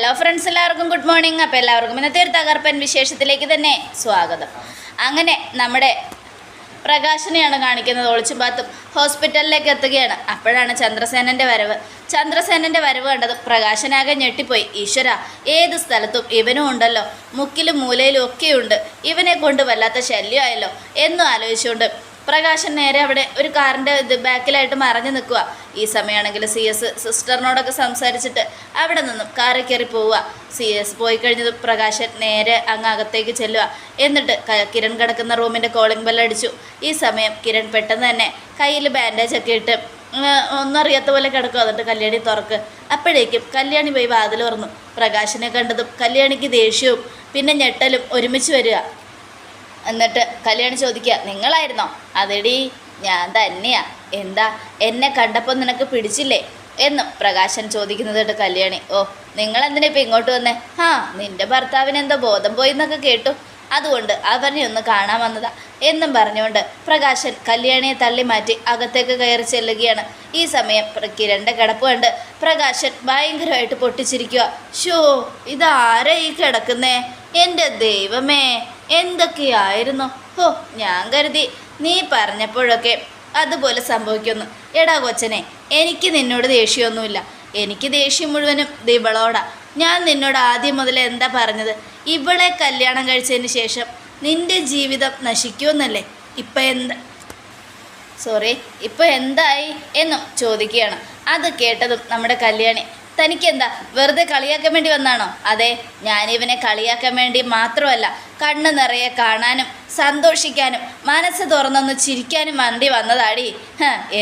Hello friends എല്ലാവർക്കും good morning അപ്പോൾ എല്ലാവർക്കും ഇന്നത്തെ ഒരു തകർപ്പൻ വിശേഷത്തിലേക്ക് തന്നെ സ്വാഗതം. അങ്ങനെ നമ്മുടെ പ്രകാശനെയാണ് കാണിക്കുന്നത്. ഒളിച്ചും പാത്തും ഹോസ്പിറ്റലിലേക്ക് എത്തുകയാണ്. അപ്പോഴാണ് ചന്ദ്രസേനന്റെ വരവ്. ചന്ദ്രസേനന്റെ വരവ് കണ്ടത് പ്രകാശനാകെ ഞെട്ടിപ്പോയി. ഈശ്വര ഏത് സ്ഥലത്തും ഇവനും ഉണ്ടല്ലോ. മുക്കിലും മൂലയിലും ഒക്കെയുണ്ട്. ഇവനെ കൊണ്ട് വല്ലാത്ത ശല്യമായല്ലോ. എന്നും ആലോചിച്ചുകൊണ്ട് പ്രകാശൻ നേരെ അവിടെ ഒരു കാറിന്റെ ഇത് ബാക്കിലായിട്ട് മറഞ്ഞു നിൽക്കുക ഈ സമയമാണെങ്കിൽ സി എസ് സിസ്റ്ററിനോടൊക്കെ സംസാരിച്ചിട്ട് അവിടെ നിന്നും കാറിൽ കയറി പോവുക സി എസ് പോയി കഴിഞ്ഞത് പ്രകാശൻ നേരെ അങ്ങ് അകത്തേക്ക് ചെല്ലുക എന്നിട്ട് കിരൺ കിടക്കുന്ന റൂമിന്റെ കോളിംഗ് ബെല്ലടിച്ചു ഈ സമയം കിരൺ പെട്ടെന്ന് തന്നെ കയ്യിൽ ബാൻഡേജ് ഒക്കെ ഇട്ട് ഒന്നും അറിയാത്ത പോലെ കിടക്കും എന്നിട്ട് കല്യാണി തുറക്ക്. അപ്പോഴേക്കും കല്യാണി പോയി വാതിൽ തുറന്നു. പ്രകാശനെ കണ്ടതും കല്യാണിക്ക് ദേഷ്യവും പിന്നെ ഞെട്ടലും ഒരുമിച്ച് വരിക എന്നിട്ട് കല്യാണി ചോദിക്കുക നിങ്ങളായിരുന്നോ? അതെടി ഞാൻ തന്നെയാ. എന്താ? എന്നെ കണ്ടപ്പോൾ നിനക്ക് പിടിച്ചില്ലേ? എന്ന് പ്രകാശൻ ചോദിക്കുന്നത് കല്യാണി ഓ നിങ്ങൾ എന്തിനാ ഇപ്പം ഇങ്ങോട്ട് വന്നേ? ആ നിന്റെ ഭർത്താവിന് എന്തോ ബോധം പോയി എന്നൊക്കെ കേട്ടു. അതുകൊണ്ട് അവനെ ഒന്ന് കാണാൻ വന്നതാ. എന്നും പറഞ്ഞുകൊണ്ട് പ്രകാശൻ കല്യാണിയെ തള്ളി മാറ്റി അകത്തേക്ക് കയറി ചെല്ലുകയാണ്. ഈ സമയം കിരണ്ട കിടപ്പ് കണ്ട് പ്രകാശൻ ഭയങ്കരമായിട്ട് പൊട്ടിച്ചിരിക്കുക ഷോ ഇതാരാ ഈ കിടക്കുന്നേ? എന്റെ ദൈവമേ എന്തൊക്കെയായിരുന്നു? ഹോ ഞാൻ കരുതി. നീ പറഞ്ഞപ്പോഴൊക്കെ അതുപോലെ സംഭവിക്കുന്നു. എടാ കൊച്ചനെ എനിക്ക് നിന്നോട് ദേഷ്യമൊന്നുമില്ല. എനിക്ക് ദേഷ്യം മുഴുവനും ഇവളോടാ ഞാൻ നിന്നോട് ആദ്യം മുതൽ എന്താ പറഞ്ഞത്? ഇവളെ കല്യാണം കഴിച്ചതിന് ശേഷം നിന്റെ ജീവിതം നശിക്കുമെന്നല്ലേ? ഇപ്പം എന്താ? സോറി ഇപ്പോൾ എന്തായി എന്നും ചോദിക്കുകയാണ്. അത് കേട്ടതും നമ്മുടെ കല്യാണി തനിക്കെന്താ? വെറുതെ കളിയാക്കാൻ വേണ്ടി വന്നാണോ? അതെ ഞാനിവനെ കളിയാക്കാൻ വേണ്ടി മാത്രമല്ല കണ്ണ് നിറയെ കാണാനും സന്തോഷിക്കാനും മനസ്സ് തുറന്നൊന്ന് ചിരിക്കാനും വേണ്ടി വന്നതാടി.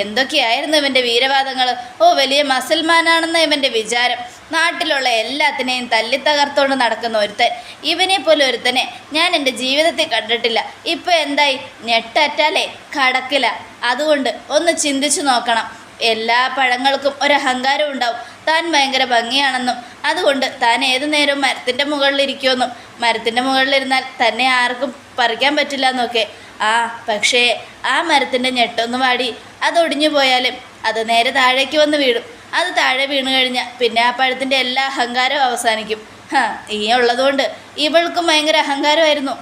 എന്തൊക്കെയായിരുന്നു ഇവന്റെ വീരവാദങ്ങൾ ഓ വലിയ മസൽമാനാണെന്ന് ഇവന്റെ വിചാരം. നാട്ടിലുള്ള എല്ലാത്തിനെയും തല്ലി തകർത്തോണ്ട് നടക്കുന്ന ഒരുത്തൻ. ഇവനെ പോലെ ഒരുത്തനെ ഞാൻ എന്റെ ജീവിതത്തിൽ കണ്ടിട്ടില്ല. ഇപ്പൊ എന്തായി? ഞെട്ടറ്റാലേ കടക്കില്ല അതുകൊണ്ട് ഒന്ന് ചിന്തിച്ചു നോക്കണം. എല്ലാ പഴങ്ങൾക്കും ഒരു അഹങ്കാരം ഉണ്ടാവും. താൻ ഭയങ്കര ഭംഗിയാണെന്നും അതുകൊണ്ട് താൻ ഏതു നേരവും മരത്തിന്റെ മുകളിലിരിക്കുമെന്നും മരത്തിന്റെ മുകളിലിരുന്നാൽ തന്നെ ആർക്കും പറിക്കാൻ പറ്റില്ല എന്നൊക്കെ. ആ പക്ഷേ ആ മരത്തിന്റെ ഞെട്ടൊന്ന് വാടി അതൊടിഞ്ഞു പോയാലും അത് നേരെ താഴേക്ക് വന്ന് വീഴും. അത് താഴെ വീണു കഴിഞ്ഞാൽ പിന്നെ ആ പഴത്തിന്റെ എല്ലാ അഹങ്കാരവും അവസാനിക്കും. ഹാ ഈ ഉള്ളതുകൊണ്ട് ഇവൾക്കും ഭയങ്കര അഹങ്കാരമായിരുന്നു.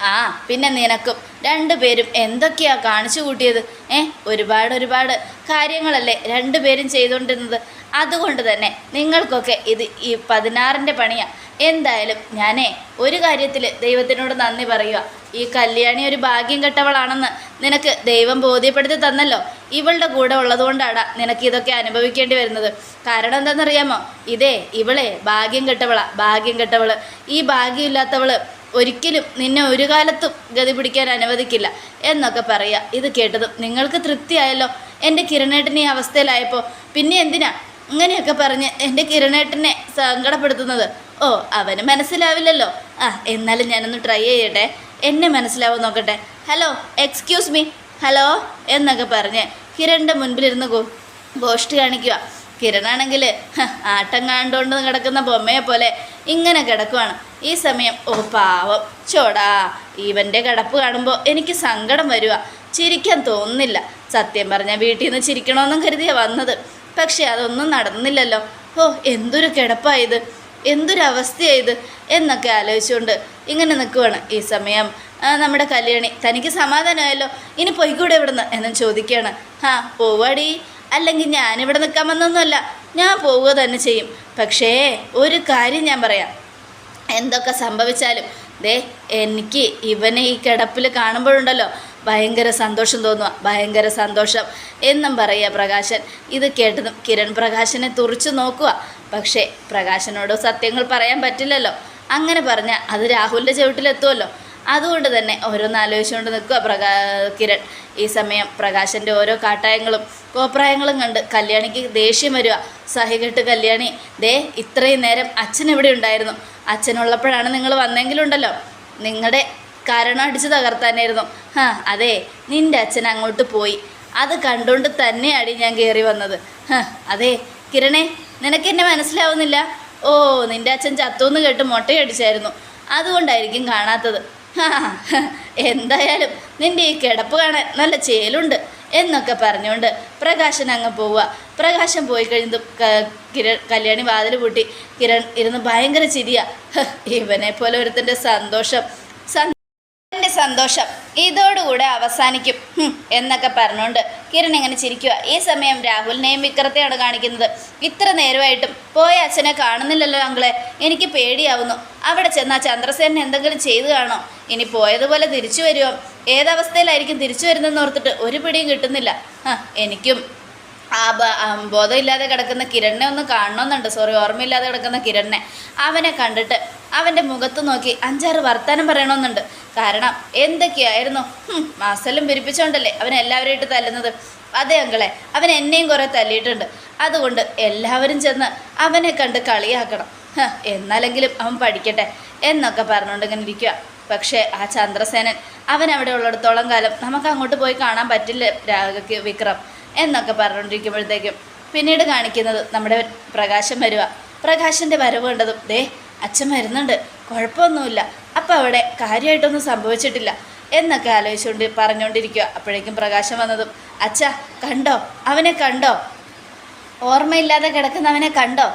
ആ പിന്നെ നിനക്കും. രണ്ടുപേരും എന്തൊക്കെയാ കാണിച്ചു കൂട്ടിയത്? ഏ ഒരുപാട് ഒരുപാട് കാര്യങ്ങളല്ലേ രണ്ടുപേരും ചെയ്തുകൊണ്ടിരുന്നത്. അതുകൊണ്ട് തന്നെ നിങ്ങൾക്കൊക്കെ ഇത് ഈ പതിനാറിന്റെ പണിയാ. എന്തായാലും ഞാനേ ഒരു കാര്യത്തിൽ ദൈവത്തിനോട് നന്ദി പറയുക ഈ കല്യാണി ഒരു ഭാഗ്യം കെട്ടവളാണെന്ന് നിനക്ക് ദൈവം ബോധ്യപ്പെടുത്തി തന്നല്ലോ. ഇവളുടെ കൂടെ ഉള്ളതുകൊണ്ടാണ് നിനക്ക് ഇതൊക്കെ അനുഭവിക്കേണ്ടി വരുന്നത്. കാരണം എന്താണെന്നറിയാമോ? ഇതേ ഇവളെ ഭാഗ്യം കെട്ടവളാ. ഭാഗ്യം കെട്ടവൾ. ഈ ഭാഗ്യമില്ലാത്തവൾ ഒരിക്കലും നിന്നെ ഒരു കാലത്തും ഗതി പിടിക്കാൻ അനുവദിക്കില്ല എന്നൊക്കെ പറയുക. ഇത് കേട്ടതും നിങ്ങൾക്ക് തൃപ്തിയായല്ലോ? എന്റെ കിരണേട്ടൻ ഈ അവസ്ഥയിലായപ്പോൾ പിന്നെ എന്തിനാ? ഇങ്ങനെയൊക്കെ പറഞ്ഞ് എന്റെ കിരണേട്ടനെ സങ്കടപ്പെടുത്തുന്നത്. ഓ അവന് മനസ്സിലാവില്ലല്ലോ. ആ എന്നാലും ഞാനൊന്ന് ട്രൈ ചെയ്യട്ടെ. എന്നെ മനസ്സിലാവും നോക്കട്ടെ. ഹലോ എക്സ്ക്യൂസ് മീ ഹലോ എന്നൊക്കെ പറഞ്ഞ് കിരണിന്റെ മുൻപിലിരുന്ന് ഗോഷ്ടി കാണിക്കുക. കിരണാണെങ്കിൽ ആട്ടം കണ്ടുകൊണ്ട് കിടക്കുന്ന ബൊമ്മയെ പോലെ ഇങ്ങനെ കിടക്കുവാണ്. ഈ സമയം ഓ പാവം ചോടാ ഇവന്റെ കിടപ്പ് കാണുമ്പോൾ എനിക്ക് സങ്കടം വരിക ചിരിക്കാൻ തോന്നുന്നില്ല. സത്യം പറഞ്ഞാൽ വീട്ടിൽ നിന്ന് ചിരിക്കണമെന്നും കരുതിയാ വന്നത്. പക്ഷേ അതൊന്നും നടന്നില്ലല്ലോ. ഓ എന്തൊരു കിടപ്പായത്. എന്തൊരവസ്ഥയായത് എന്നൊക്കെ ആലോചിച്ചുകൊണ്ട് ഇങ്ങനെ നിൽക്കുവാണ് ഈ സമയം. നമ്മുടെ കല്യാണി. തനിക്ക് സമാധാനമായല്ലോ. ഇനി പൊയ്ക്കൂടെ ഇവിടുന്ന് എന്നും ചോദിക്കുകയാണ്. ആ പോവാടി. അല്ലെങ്കിൽ ഞാനിവിടെ നിൽക്കാമെന്നൊന്നുമല്ല. ഞാൻ പോവുക തന്നെ ചെയ്യും. പക്ഷേ ഒരു കാര്യം ഞാൻ പറയാം. എന്തൊക്കെ സംഭവിച്ചാലും ദേ എനിക്ക് ഇവനെ ഈ കിടപ്പിൽ കാണുമ്പോഴുണ്ടല്ലോ ഭയങ്കര സന്തോഷം തോന്നുക ഭയങ്കര സന്തോഷം എന്നും പറയുക പ്രകാശൻ. ഇത് കേട്ടതും കിരൺ പ്രകാശനെ തുറിച്ചു നോക്കുക പക്ഷേ പ്രകാശനോട് സത്യങ്ങൾ പറയാൻ പറ്റില്ലല്ലോ. അങ്ങനെ പറഞ്ഞാൽ അത് രാഹുലിന്റെ ചവിട്ടിലെത്തുമല്ലോ അതുകൊണ്ട് തന്നെ ഓരോന്ന് ആലോചിച്ചുകൊണ്ട് നിൽക്കുക പ്രകാ കിരൺ. ഈ സമയം പ്രകാശന്റെ ഓരോ കാട്ടായങ്ങളും കോപ്രായങ്ങളും കണ്ട് കല്യാണിക്ക് ദേഷ്യം വരിക സഹികെട്ട് കല്യാണി ദേ ഇത്രയും നേരം അച്ഛൻ ഇവിടെ ഉണ്ടായിരുന്നു? അച്ഛനുള്ളപ്പോഴാണ് നിങ്ങൾ വന്നെങ്കിലുണ്ടല്ലോ. നിങ്ങളുടെ കാരണം അടിച്ച് തകർത്താനായിരുന്നു. ആ അതെ നിന്റെ അച്ഛൻ അങ്ങോട്ട് പോയി. അത് കണ്ടുകൊണ്ട് തന്നെയാണ് ഞാൻ കയറി വന്നത്. അതെ കിരണേ നിനക്ക് എന്നെ മനസ്സിലാവുന്നില്ല? ഓ നിന്റെ അച്ഛൻ ചത്തുന്ന് കേട്ട് മുട്ടയടിച്ചായിരുന്നു. അതുകൊണ്ടായിരിക്കും കാണാത്തത്. എന്തായാലും നിന്റെ ഈ കിടപ്പ് കാണാൻ നല്ല ചേലുണ്ട്. എന്നൊക്കെ പറഞ്ഞുകൊണ്ട് പ്രകാശൻ അങ്ങ് പോവുക. പ്രകാശം പോയി കഴിഞ്ഞതും ക- കിരൺ കല്യാണി വാതിൽ പൂട്ടി. കിരൺ ഇരുന്ന് ഭയങ്കര ചിരിയ. ഇവനെ പോലെ ഒരുത്തന്റെ സന്തോഷം. എന്റെ സന്തോഷം. ഇതോടുകൂടെ അവസാനിക്കും. എന്നൊക്കെ പറഞ്ഞുകൊണ്ട് കിരൺ ഇങ്ങനെ ചിരിക്കുക ഈ സമയം രാഹുലിനെയും വിക്രത്തെയാണ് കാണിക്കുന്നത്. ഇത്ര നേരമായിട്ടും പോയ അച്ഛനെ കാണുന്നില്ലല്ലോ അങ്ങളെ എനിക്ക് പേടിയാവുന്നു. അവിടെ ചെന്നാൽ ചന്ദ്രസേനൻ എന്തെങ്കിലും ചെയ്തു കാണോ? ഇനി പോയതുപോലെ തിരിച്ചു വരുമോ ഏതവസ്ഥയിലായിരിക്കും തിരിച്ചു വരുന്നതെന്ന് ഓർത്തിട്ട് ഒരു പിടിയും കിട്ടുന്നില്ല. എനിക്കും ആ ബോധമില്ലാതെ കിടക്കുന്ന കിരണിനെ ഒന്ന് കാണണമെന്നുണ്ട് സോറി ഓർമ്മയില്ലാതെ കിടക്കുന്ന കിരണിനെ. അവനെ കണ്ടിട്ട് അവന്റെ മുഖത്ത് നോക്കി അഞ്ചാറ് വർത്താനം പറയണമെന്നുണ്ട്. കാരണം എന്തൊക്കെയായിരുന്നു? മാസലും മാസെല്ലാം പിരിപ്പിച്ചോണ്ടല്ലേ അവൻ എല്ലാവരെയിട്ട് തല്ലുന്നത്? അതെ അങ്കളെ അവൻ എന്നെയും കുറേ തല്ലിയിട്ടുണ്ട്. അതുകൊണ്ട് എല്ലാവരും ചെന്ന് അവനെ കണ്ട് കളിയാക്കണം. എന്നാലെങ്കിലും അവൻ പഠിക്കട്ടെ എന്നൊക്കെ പറഞ്ഞുകൊണ്ട് ഇങ്ങനെ ഇരിക്കുക പക്ഷേ ആ ചന്ദ്രസേനൻ അവൻ അവിടെ ഉള്ളിടത്തോളം കാലം നമുക്ക് അങ്ങോട്ട് പോയി കാണാൻ പറ്റില്ല രാഗക്ക് വിക്രം എന്നൊക്കെ പറഞ്ഞുകൊണ്ടിരിക്കുമ്പോഴത്തേക്കും പിന്നീട് കാണിക്കുന്നത് നമ്മുടെ പ്രകാശം വരിക പ്രകാശന്റെ വരവ് കണ്ടതും ദേ അച്ഛൻ വരുന്നുണ്ട് കുഴപ്പമൊന്നുമില്ല. അപ്പം അവിടെ കാര്യമായിട്ടൊന്നും സംഭവിച്ചിട്ടില്ല. എന്നൊക്കെ ആലോചിച്ചുകൊണ്ട് പറഞ്ഞുകൊണ്ടിരിക്കുക അപ്പോഴേക്കും പ്രകാശം വന്നതും അച്ഛ കണ്ടോ? അവനെ കണ്ടോ? ഓർമ്മയില്ലാതെ കിടക്കുന്നവനെ കണ്ടോ?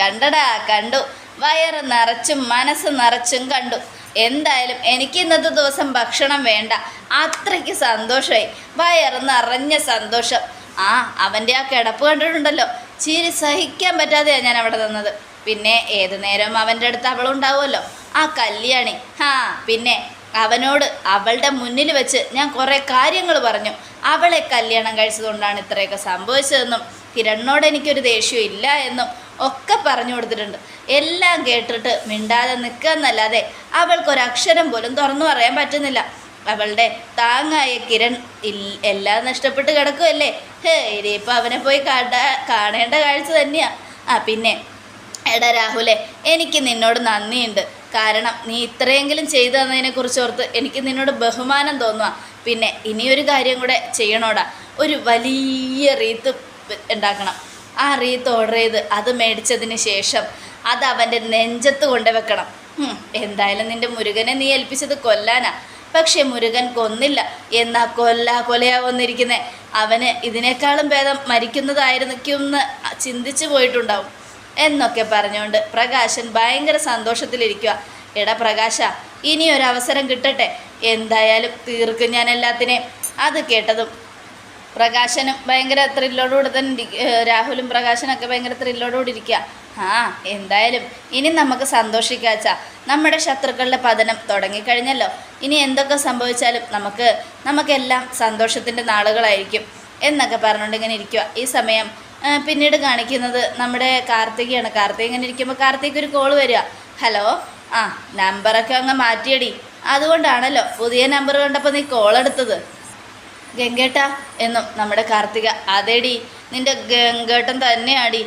കണ്ടടാ കണ്ടു. വയറ് നിറച്ചും മനസ്സ് നിറച്ചും കണ്ടു. എന്തായാലും എനിക്ക് ഇന്നത്തെ ദിവസം ഭക്ഷണം വേണ്ട. അത്രയ്ക്ക് സന്തോഷമായി വയറ് നിറഞ്ഞ സന്തോഷം. ആ അവന്റെ ആ കിടപ്പ് കണ്ടിട്ടുണ്ടല്ലോ. ചിരി സഹിക്കാൻ പറ്റാതെയാണ് ഞാൻ അവിടെ നിന്നത്. പിന്നെ ഏതു നേരം അവന്റെ അടുത്ത് അവളുണ്ടാവുമല്ലോ? ആ കല്യാണി. ഹാ പിന്നെ അവനോട് അവളുടെ മുന്നിൽ വെച്ച് ഞാൻ കുറേ കാര്യങ്ങൾ പറഞ്ഞു. അവളെ കല്യാണം കഴിച്ചതുകൊണ്ടാണ് ഇത്രയൊക്കെ സംഭവിച്ചതെന്നും കിരണിനോട് എനിക്കൊരു ദേഷ്യം ഇല്ല എന്നും ഒക്കെ പറഞ്ഞു കൊടുത്തിട്ടുണ്ട്. എല്ലാം കേട്ടിട്ട് മിണ്ടാതെ നിൽക്കാന്നല്ലാതെ അവൾക്കൊരക്ഷരം പോലും തുറന്നു പറയാൻ പറ്റുന്നില്ല. അവളുടെ താങ്ങായ കിരൺ എല്ലാം നഷ്ടപ്പെട്ട് കിടക്കുമല്ലേ ഹേ ഇനിയിപ്പോൾ അവനെ പോയി കാണേണ്ട കാഴ്ച തന്നെയാണ് ആ പിന്നെ എടാ രാഹുലെ എനിക്ക് നിന്നോട് നന്ദിയുണ്ട്. കാരണം നീ ഇത്രയെങ്കിലും ചെയ്തു തന്നതിനെക്കുറിച്ച് ഓർത്ത് എനിക്ക് നിന്നോട് ബഹുമാനം തോന്നുക പിന്നെ ഇനിയൊരു കാര്യം കൂടെ ചെയ്യണോടാ. ഒരു വലിയ റീത്ത് ഉണ്ടാക്കണം. ആ റീത്ത് ഓർഡർ ചെയ്ത് അത് മേടിച്ചതിന് ശേഷം അത് അവന്റെ നെഞ്ചത്ത് കൊണ്ടുവെക്കണം. എന്തായാലും നിന്റെ മുരുകനെ നീ ഏൽപ്പിച്ചത് കൊല്ലാനാ. പക്ഷേ മുരുകൻ കൊന്നില്ല. എന്നാ കൊല്ലാ കൊലയാവുന്നിരിക്കുന്നേ അവന് ഇതിനേക്കാളും ഭേദം മരിക്കുന്നതായിരിക്കുമെന്ന് ചിന്തിച്ചു പോയിട്ടുണ്ടാവും. എന്നൊക്കെ പറഞ്ഞുകൊണ്ട് പ്രകാശൻ ഭയങ്കര സന്തോഷത്തിലിരിക്കുക എടാ പ്രകാശ ഇനി ഒരു അവസരം കിട്ടട്ടെ. എന്തായാലും തീർക്കും ഞാൻ എല്ലാത്തിനെയും അത് കേട്ടതും. പ്രകാശനും ഭയങ്കര ത്രില്ലോടുകൂടി തന്നെ രാഹുലും പ്രകാശനൊക്കെ ഭയങ്കര ത്രില്ലോടുകൂടി ഇരിക്കുക ആ എന്തായാലും ഇനി നമുക്ക് സന്തോഷിക്കാച്ച നമ്മുടെ ശത്രുക്കളുടെ പതനം തുടങ്ങിക്കഴിഞ്ഞല്ലോ. ഇനി എന്തൊക്കെ സംഭവിച്ചാലും നമുക്ക് നമുക്കെല്ലാം സന്തോഷത്തിന്റെ നാളുകളായിരിക്കും എന്നൊക്കെ പറഞ്ഞുകൊണ്ട് ഇങ്ങനെ ഇരിക്കുക ഈ സമയം പിന്നീട് കാണിക്കുന്നത് നമ്മുടെ കാർത്തികയാണ്. കാർത്തിക ഇങ്ങനെ ഇരിക്കുമ്പോൾ കാർത്തിക് ഒരു കോൾ വരിക. ഹലോ ആ നമ്പറൊക്കെ അങ്ങ് മാറ്റിയടി. അതുകൊണ്ടാണല്ലോ പുതിയ നമ്പർ കണ്ടപ്പോൾ നീ കോൾ എടുത്തത്. ഗംഗേട്ട എന്നും നമ്മുടെ കാർത്തിക അതേടി നിന്റെ ഗംഗേട്ടൻ തന്നെയാടി.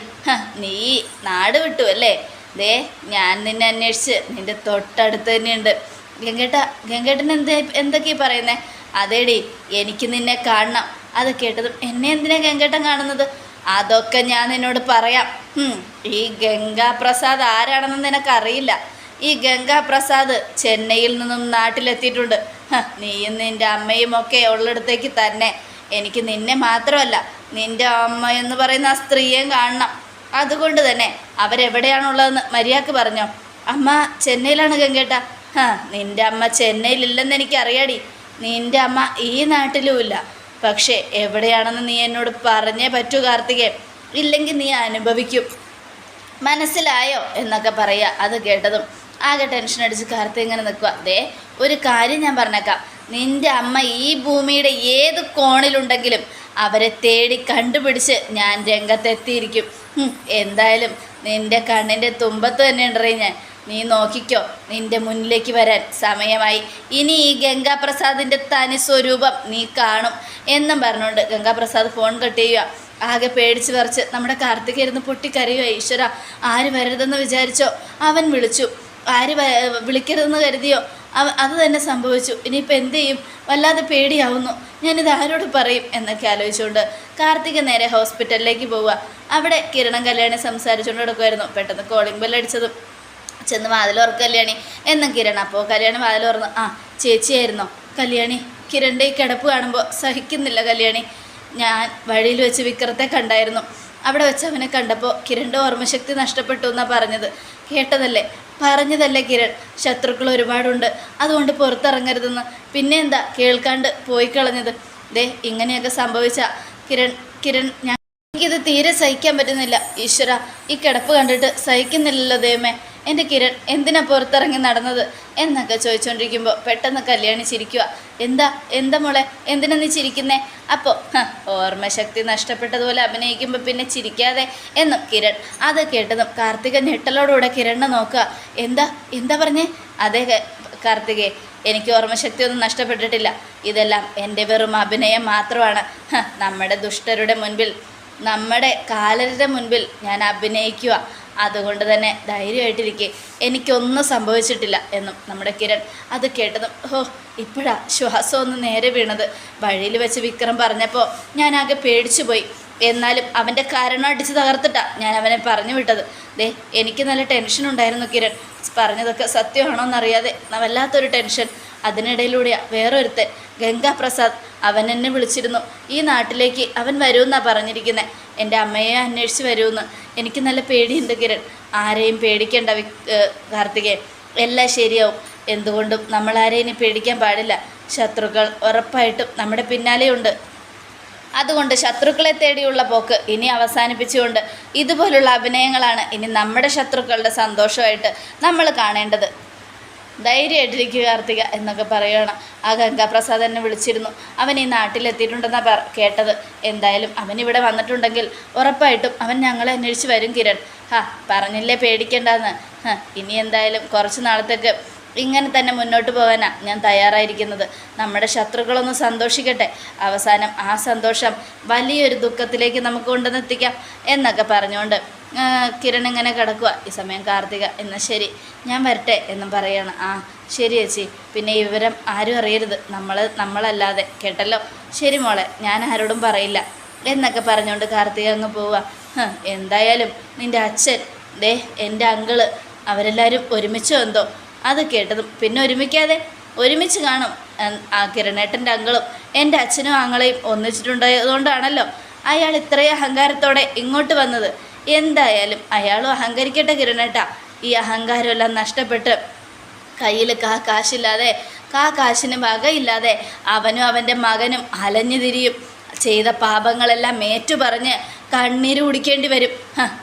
നീ നാട് വിട്ടു അല്ലേ? ദേ ഞാൻ നിന്നെ അന്വേഷിച്ച് നിന്റെ തൊട്ടടുത്ത് തന്നെയുണ്ട്. ഗംഗേട്ട ഗംഗേട്ടൻ എന്ത് എന്തൊക്കെയാ പറയുന്നേ? അതേടി എനിക്ക് നിന്നെ കാണണം. അത് കേട്ടതും എന്നെ എന്തിനാ ഗംഗേട്ടൻ കാണുന്നത്? അതൊക്കെ ഞാൻ നിന്നോട് പറയാം. ഈ ഗംഗാപ്രസാദ് ആരാണെന്ന് നിനക്കറിയില്ല. ഈ ഗംഗാപ്രസാദ് ചെന്നൈയിൽ നിന്നും നാട്ടിലെത്തിയിട്ടുണ്ട്. നീയും നിന്റെ അമ്മയും ഒക്കെ ഉള്ളിടത്തേക്ക് തന്നെ. എനിക്ക് നിന്നെ മാത്രമല്ല നിന്റെ അമ്മ എന്ന് പറയുന്ന ആ സ്ത്രീയെയും കാണണം. അതുകൊണ്ട് തന്നെ അവരെവിടെയാണുള്ളതെന്ന് മര്യാദയ്ക്ക് പറഞ്ഞോ. അമ്മ ചെന്നൈയിലാണ് ഗംഗേട്ട. നിന്റെ അമ്മ ചെന്നൈയിലില്ലെന്ന് എനിക്കറിയാടി. നിന്റെ അമ്മ ഈ നാട്ടിലുമില്ല. പക്ഷേ എവിടെയാണെന്ന് നീ എന്നോട് പറഞ്ഞേ പറ്റൂ കാർത്തികേ. ഇല്ലെങ്കിൽ നീ അനുഭവിക്കും. മനസ്സിലായോ എന്നൊക്കെ പറയുക അത് കേട്ടതും ആകെ ടെൻഷൻ അടിച്ച് കാർത്തിക ഇങ്ങനെ നിൽക്കുക ദേ ഒരു കാര്യം ഞാൻ പറഞ്ഞേക്കാം. നിന്റെ അമ്മ ഈ ഭൂമിയുടെ ഏത് കോണിലുണ്ടെങ്കിലും അവരെ തേടി കണ്ടുപിടിച്ച് ഞാൻ രംഗത്തെത്തിയിരിക്കും. എന്തായാലും നിന്റെ കണ്ണിന്റെ തുമ്പത്ത് തന്നെ ഉണ്ടറിയ ഞാൻ. നീ നോക്കിക്കോ നിന്റെ മുന്നിലേക്ക് വരാൻ സമയമായി. ഇനി ഈ ഗംഗാപ്രസാദിന്റെ തനി സ്വരൂപം നീ കാണും എന്നും പറഞ്ഞുകൊണ്ട് ഗംഗാപ്രസാദ് ഫോൺ കട്ട് ചെയ്യുക. ആകെ പേടിച്ച് പറിച്ച് നമ്മുടെ കാർത്തിക ഇരുന്ന് പൊട്ടിക്കരയുക ഈശ്വര ആര് വരരുതെന്ന് വിചാരിച്ചോ? അവൻ വിളിച്ചു. ആര് വിളിക്കരുതെന്ന് കരുതിയോ? അത് തന്നെ സംഭവിച്ചു. ഇനിയിപ്പോൾ എന്ത് ചെയ്യും? വല്ലാതെ പേടിയാവുന്നു. ഞാനിത് ആരോട് പറയും? എന്നൊക്കെ ആലോചിച്ചുകൊണ്ട് കാർത്തിക നേരെ ഹോസ്പിറ്റലിലേക്ക് പോവുക. അവിടെ കിരണം കല്യാണി സംസാരിച്ചുകൊണ്ട് കിടക്കുമായിരുന്നു പെട്ടെന്ന് കോളിംഗ് ബെല്ലടിച്ചതും ചെന്ന് വാതിൽ ഓർക്ക് കല്യാണി. എന്നും കിരൺ. അപ്പോൾ കല്യാണി വാതിൽ ഓർന്ന് ആ ചേച്ചിയായിരുന്നോ കല്യാണി കിരണിന്റെ ഈ കിടപ്പ് കാണുമ്പോൾ സഹിക്കുന്നില്ല കല്യാണി. ഞാൻ വഴിയിൽ വെച്ച് വിക്രത്തെ കണ്ടായിരുന്നു. അവിടെ വെച്ച് അവനെ കണ്ടപ്പോൾ കിരണിന്റെ ഓർമ്മശക്തി നഷ്ടപ്പെട്ടു എന്നാണ് പറഞ്ഞത്. കേട്ടതല്ലേ? പറഞ്ഞതല്ലേ കിരൺ? ശത്രുക്കൾ ഒരുപാടുണ്ട്. അതുകൊണ്ട് പുറത്തിറങ്ങരുതെന്ന്. പിന്നെ എന്താ? കേൾക്കാണ്ട് പോയി കളഞ്ഞത്. ദേ ഇങ്ങനെയൊക്കെ സംഭവിച്ച കിരൺ കിരൺ ഞാൻ എനിക്കിത് തീരെ സഹിക്കാൻ പറ്റുന്നില്ല. ഈശ്വര ഈ കിടപ്പ് കണ്ടിട്ട് സഹിക്കുന്നില്ലല്ലോ ദൈവമേ. എന്റെ കിരൺ എന്തിനാ പുറത്തിറങ്ങി നടന്നത് എന്നൊക്കെ ചോദിച്ചുകൊണ്ടിരിക്കുമ്പോൾ പെട്ടെന്ന് കല്യാണി ചിരിക്കുക എന്താ എന്താ മോളെ? എന്തിനാ നീ ചിരിക്കുന്നേ? അപ്പോൾ ഓർമ്മശക്തി നഷ്ടപ്പെട്ടതുപോലെ അഭിനയിക്കുമ്പോൾ പിന്നെ ചിരിക്കാതെ. എന്നും കിരൺ അത് കേട്ടതും കാർത്തിക ഞെട്ടലോടുകൂടെ കിരണിനെ നോക്കുക. എന്താ എന്താ പറഞ്ഞേ? അതെ കാർത്തികെ എനിക്ക് ഓർമ്മശക്തി ഒന്നും നഷ്ടപ്പെട്ടിട്ടില്ല. ഇതെല്ലാം എന്റെ വെറും അഭിനയം മാത്രമാണ്. നമ്മുടെ ദുഷ്ടരുടെ മുൻപിൽ നമ്മുടെ കാലരുടെ മുൻപിൽ ഞാൻ അഭിനയിക്കുക അതുകൊണ്ട് തന്നെ ധൈര്യമായിട്ടിരിക്കെ. എനിക്കൊന്നും സംഭവിച്ചിട്ടില്ല എന്നും നമ്മുടെ കിരൺ അത് കേട്ടതും ഓ ഇപ്പോഴാ ശ്വാസം ഒന്ന് നേരെ വീണത്. വഴിയിൽ വെച്ച് വിക്രം പറഞ്ഞപ്പോൾ ഞാൻ ആകെ പേടിച്ചു പോയി എന്നാലും അവന്റെ കാരണം അടിച്ച് തകർത്തിട്ടാ ഞാൻ അവനെ പറഞ്ഞു വിട്ടത്. ദേ എനിക്ക് നല്ല ടെൻഷൻ ഉണ്ടായിരുന്നു കിരൺ. പറഞ്ഞതൊക്കെ സത്യമാണോ എന്നറിയാതെ വല്ലാത്തൊരു ടെൻഷൻ അതിനിടയിലൂടെയാണ് വേറൊരുത്തൻ ഗംഗാപ്രസാദ്. അവൻ എന്നെ വിളിച്ചിരുന്നു. ഈ നാട്ടിലേക്ക് അവൻ വരുമെന്നാണ് പറഞ്ഞിരിക്കുന്നത് എന്റെ അമ്മയെ അന്വേഷിച്ച് വരുമെന്ന്. എനിക്ക് നല്ല പേടിയുണ്ട് കിരൺ. ആരെയും പേടിക്കേണ്ട വി കാർത്തികേയൻ എല്ലാം ശരിയാവും. എന്തുകൊണ്ടും നമ്മളാരെയും ഇനി പേടിക്കാൻ പാടില്ല. ശത്രുക്കൾ ഉറപ്പായിട്ടും നമ്മുടെ പിന്നാലെയുണ്ട്. അതുകൊണ്ട് ശത്രുക്കളെ തേടിയുള്ള പോക്ക് ഇനി അവസാനിപ്പിച്ചുകൊണ്ട് ഇതുപോലുള്ള അഭിനയങ്ങളാണ് ഇനി നമ്മുടെ ശത്രുക്കളുടെ സന്തോഷമായിട്ട് നമ്മൾ കാണേണ്ടത്. ധൈര്യമായിട്ടിരിക്കുക കാർത്തിക എന്നൊക്കെ പറയുകയാണ് ആ ഗംഗാപ്രസാദ് എന്നെ വിളിച്ചിരുന്നു. അവൻ ഈ നാട്ടിലെത്തിയിട്ടുണ്ടെന്നാണ് പറ കേട്ടത്. എന്തായാലും അവൻ ഇവിടെ വന്നിട്ടുണ്ടെങ്കിൽ ഉറപ്പായിട്ടും അവൻ ഞങ്ങളെ അന്വേഷിച്ച് വരും കിരൺ. ഹാ പറഞ്ഞില്ലേ പേടിക്കേണ്ടെന്ന്. ഇനി എന്തായാലും കുറച്ച് നാളത്തേക്ക് ഇങ്ങനെ തന്നെ മുന്നോട്ട് പോകാനാ ഞാൻ തയ്യാറായിരിക്കുന്നത്. നമ്മുടെ ശത്രുക്കളൊന്ന് സന്തോഷിക്കട്ടെ. അവസാനം ആ സന്തോഷം വലിയൊരു ദുഃഖത്തിലേക്ക് നമുക്ക് കൊണ്ടുവന്നെത്തിക്കാം എന്നൊക്കെ പറഞ്ഞുകൊണ്ട് കിരൺ ഇങ്ങനെ കിടക്കുക ഈ സമയം കാർത്തിക എന്നാൽ ശരി. ഞാൻ വരട്ടെ എന്നും പറയാണ്. ആ ശരി ചേച്ചി. പിന്നെ ഈ വിവരം ആരും അറിയരുത്. നമ്മൾ നമ്മളല്ലാതെ. കേട്ടല്ലോ? ശരി മോളെ ഞാൻ ആരോടും പറയില്ല. എന്നൊക്കെ പറഞ്ഞുകൊണ്ട് കാർത്തിക അങ്ങ് പോവുക എന്തായാലും നിന്റെ അച്ഛൻ ദേ എന്റെ അങ്കിൾ അവരെല്ലാവരും ഒരുമിച്ച് എന്തോ? അത് കേട്ടതും പിന്നെ ഒരുമിക്കാതെ? ഒരുമിച്ച് കാണും. ആ കിരണേട്ടന്റെ അങ്കിളും എന്റെ അച്ഛനും ആങ്ങളെയും ഒന്നിച്ചിട്ടുണ്ടായതുകൊണ്ടാണല്ലോ അയാൾ ഇത്രയും അഹങ്കാരത്തോടെ ഇങ്ങോട്ട് വന്നത്. എന്തായാലും അയാളും അഹങ്കരിക്കട്ടെ കിരണേട്ടാ. ഈ അഹങ്കാരമെല്ലാം നഷ്ടപ്പെട്ട് കയ്യിൽ കാ കാശില്ലാതെ കാ കാശിന് വകയില്ലാതെ അവനും അവന്റെ മകനും അലഞ്ഞു തിരിയും. ചെയ്ത പാപങ്ങളെല്ലാം ഏറ്റു പറഞ്ഞ് കണ്ണീര് കുടിക്കേണ്ടി വരും.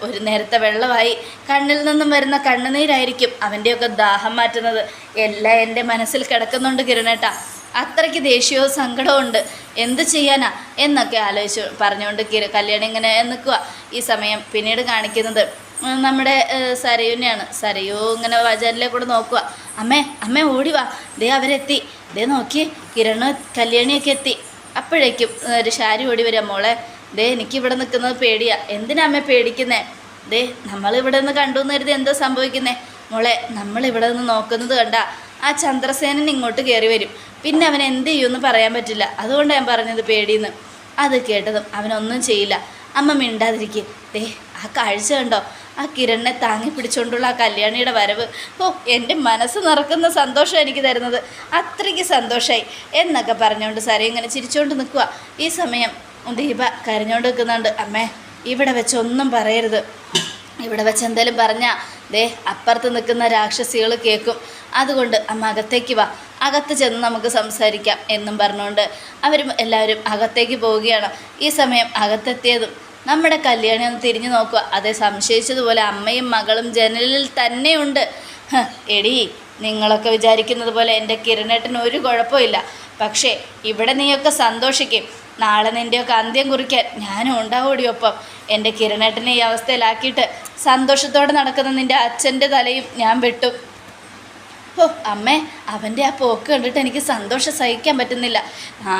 ഒരു നേരത്തെ വെള്ളമായി. കണ്ണിൽ നിന്നും വരുന്ന കണ്ണുനീരായിരിക്കും അവന്റെയൊക്കെ ദാഹം മാറ്റുന്നത്. എല്ലാം എന്റെ മനസ്സിൽ കിടക്കുന്നുണ്ട് കിരണേട്ടാ. അത്രയ്ക്ക് ദേഷ്യവും സങ്കടവും ഉണ്ട്. എന്ത് ചെയ്യാനാ? എന്നൊക്കെ ആലോചിച്ചു പറഞ്ഞുകൊണ്ട് കല്യാണം ഇങ്ങനെ നിൽക്കുക ഈ സമയം പിന്നീട് കാണിക്കുന്നത് നമ്മുടെ സരയുനെയാണ് സരയു ഇങ്ങനെ വചനിലെ കൂടെ നോക്കുക അമ്മേ അമ്മേ ഓടി വാ. ദേ അവരെത്തി. ദേ നോക്കി കിരണ് കല്യാണിയൊക്കെ എത്തി. അപ്പോഴേക്കും ഒരു ശാരി ഓടി വരിക മോളെ. ദേ എനിക്ക് ഇവിടെ നിൽക്കുന്നത് പേടിയാ. എന്തിനാ അമ്മ പേടിക്കുന്നേ? ദേ നമ്മളിവിടെ നിന്ന് കണ്ടു എന്ന് കരുതി എന്താ സംഭവിക്കുന്നേ? മോളെ നമ്മളിവിടെ നിന്ന് നോക്കുന്നത് കണ്ട ആ ചന്ദ്രസേനൻ ഇങ്ങോട്ട് കയറി വരും. പിന്നെ അവൻ എന്ത് ചെയ്യുമെന്ന് പറയാൻ പറ്റില്ല. അതുകൊണ്ട് ഞാൻ പറഞ്ഞത് പേടിയെന്ന്. അത് കേട്ടതും അവനൊന്നും ചെയ്യില്ല. അമ്മ മിണ്ടാതിരിക്കുക ദേ ആ കാഴ്ച കണ്ടോ? ആ കിരണിനെ താങ്ങി പിടിച്ചുകൊണ്ടുള്ള ആ കല്യാണിയുടെ വരവ്. ഓ എന്റെ മനസ്സ് നിറക്കുന്ന സന്തോഷം എനിക്ക് തരുന്നത്. അത്രയ്ക്ക് സന്തോഷമായി എന്നൊക്കെ പറഞ്ഞുകൊണ്ട് സാറേ ഇങ്ങനെ ചിരിച്ചുകൊണ്ട് നിൽക്കുക ഈ സമയം ദീപ കരഞ്ഞുകൊണ്ട് നിൽക്കുന്നുണ്ട് അമ്മേ ഇവിടെ വെച്ചൊന്നും പറയരുത്. ഇവിടെ വെച്ച് എന്തെങ്കിലും പറഞ്ഞാൽ ദേ അപ്പുറത്ത് നിൽക്കുന്ന രാക്ഷസികൾ കേൾക്കും അതുകൊണ്ട് അമ്മ അകത്തേക്ക് വാ. അകത്ത് ചെന്ന് നമുക്ക് സംസാരിക്കാം എന്നും പറഞ്ഞുകൊണ്ട് അവരും എല്ലാവരും അകത്തേക്ക് പോവുകയാണ്. ഈ സമയം അകത്തെത്തിയതും നമ്മുടെ കല്യാണി ഒന്ന് തിരിഞ്ഞു നോക്കുക. അതേ സംശയിച്ചതുപോലെ അമ്മയും മകളും ജനലിൽ തന്നെയുണ്ട്. എടി നിങ്ങളൊക്കെ വിചാരിക്കുന്നത് പോലെ എന്റെ കിരണേട്ടന് ഒരു കുഴപ്പമില്ല. പക്ഷേ ഇവിടെ നീയൊക്കെ സന്തോഷിക്കും. നാളെ നിന്റെയൊക്കെ അന്ത്യം കുറിക്കാൻ ഞാനും ഉണ്ടാവൂടി ഒപ്പം. എന്റെ കിരണേട്ടനെ ഈ അവസ്ഥയിലാക്കിയിട്ട് സന്തോഷത്തോടെ നടക്കുന്ന നിന്റെ അച്ഛന്റെ തലയും ഞാൻ വെട്ടും. ഓ അമ്മേ അവന്റെ ആ പോക്ക് കണ്ടിട്ട് എനിക്ക് സന്തോഷം സഹിക്കാൻ പറ്റുന്നില്ല. ആ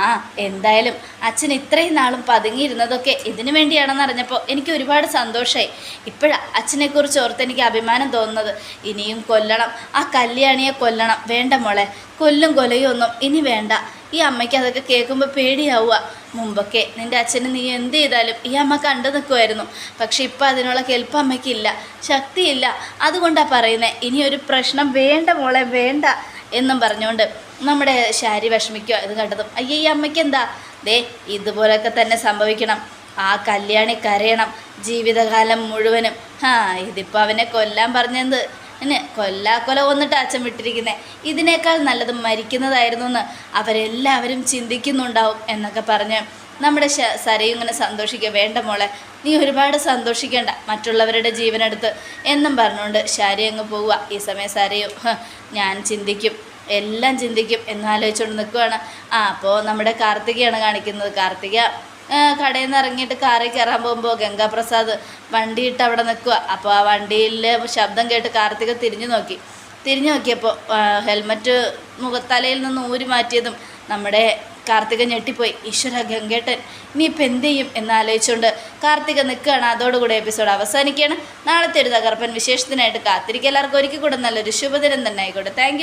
എന്തായാലും അച്ഛൻ ഇത്രയും നാളും പതുങ്ങിയിരുന്നതൊക്കെ ഇതിനു വേണ്ടിയാണെന്ന് അറിഞ്ഞപ്പോൾ എനിക്ക് ഒരുപാട് സന്തോഷമായി ഇപ്പോഴാണ് അച്ഛനെക്കുറിച്ച് ഓർത്ത് എനിക്ക് അഭിമാനം തോന്നുന്നത്. ഇനിയും കൊല്ലണം. ആ കല്യാണിയെ കൊല്ലണം. വേണ്ട മോളെ കൊല്ലും കൊലയും ഒന്നും ഇനി വേണ്ട. ഈ അമ്മയ്ക്ക് അതൊക്കെ കേൾക്കുമ്പോൾ പേടിയാവുക. മുമ്പൊക്കെ നിന്റെ അച്ഛന് നീ എന്ത് ചെയ്താലും ഈ അമ്മ കണ്ടു നിൽക്കുമായിരുന്നു പക്ഷെ ഇപ്പം അതിനുള്ള കെൽപ്പ് അമ്മയ്ക്കില്ല. ശക്തിയില്ല. അതുകൊണ്ടാണ് പറയുന്നത് ഇനി ഒരു പ്രശ്നം വേണ്ട മോളെ വേണ്ട എന്നും പറഞ്ഞുകൊണ്ട് നമ്മുടെ ശാരി വിഷമിക്കുക. ഇത് കണ്ടതും അയ്യേ ഈ അമ്മയ്ക്ക് എന്താ? ദേ ഇതുപോലൊക്കെ തന്നെ സംഭവിക്കണം. ആ കല്യാണി കരയണം. ജീവിതകാലം മുഴുവനും. ആ ഇതിപ്പോൾ അവനെ കൊല്ലാൻ പറഞ്ഞത് എന്നെ കൊല്ലാക്കൊല കൊന്നിട്ട് അച്ഛൻ വിട്ടിരിക്കുന്നത് ഇതിനേക്കാൾ നല്ലത് മരിക്കുന്നതായിരുന്നു എന്ന് അവരെല്ലാവരും ചിന്തിക്കുന്നുണ്ടാവും എന്നൊക്കെ പറഞ്ഞ് നമ്മുടെ സരയും ഇങ്ങനെ സന്തോഷിക്കുക വേണ്ട മോളെ നീ ഒരുപാട് സന്തോഷിക്കേണ്ട മറ്റുള്ളവരുടെ ജീവനെടുത്ത് എന്നും പറഞ്ഞുകൊണ്ട് ശാരി അങ്ങ് പോവുക. ഈ സമയം സരയും ഞാൻ ചിന്തിക്കും എല്ലാം ചിന്തിക്കും എന്നാലോചിച്ചുകൊണ്ട് നിൽക്കുവാണ് ആ അപ്പോൾ നമ്മുടെ കാർത്തികയാണ് കാണിക്കുന്നത്. കാർത്തിക കടയിൽ നിന്ന് ഇറങ്ങിയിട്ട് കാറിൽ കയറാൻ പോകുമ്പോൾ ഗംഗാപ്രസാദ് വണ്ടിയിട്ട് അവിടെ നിൽക്കുക അപ്പോൾ ആ വണ്ടിയിൽ ശബ്ദം കേട്ട് കാർത്തിക തിരിഞ്ഞു നോക്കി. തിരിഞ്ഞു നോക്കിയപ്പോൾ ഹെൽമറ്റ് മുഖത്തലയിൽ നിന്ന് ഊരി മാറ്റിയതും നമ്മുടെ കാർത്തിക ഞെട്ടിപ്പോയി. ഈശ്വര ഗംഗേട്ടൻ ഇനിയിപ്പോൾ എന്ത് ചെയ്യും എന്നാലോചിച്ചുകൊണ്ട് കാർത്തിക നിൽക്കുകയാണ്. അതോടുകൂടി എപ്പിസോഡ് അവസാനിക്കുകയാണ്. നാളത്തെ ഒരു തകർപ്പൻ വിശേഷത്തിനായിട്ട് കാത്തിരിക്കുക. എല്ലാവർക്കും ഒരിക്കൽ കൂടെ നല്ലൊരു ശുഭദിനം തന്നെ ആയിക്കോട്ടെ. താങ്ക്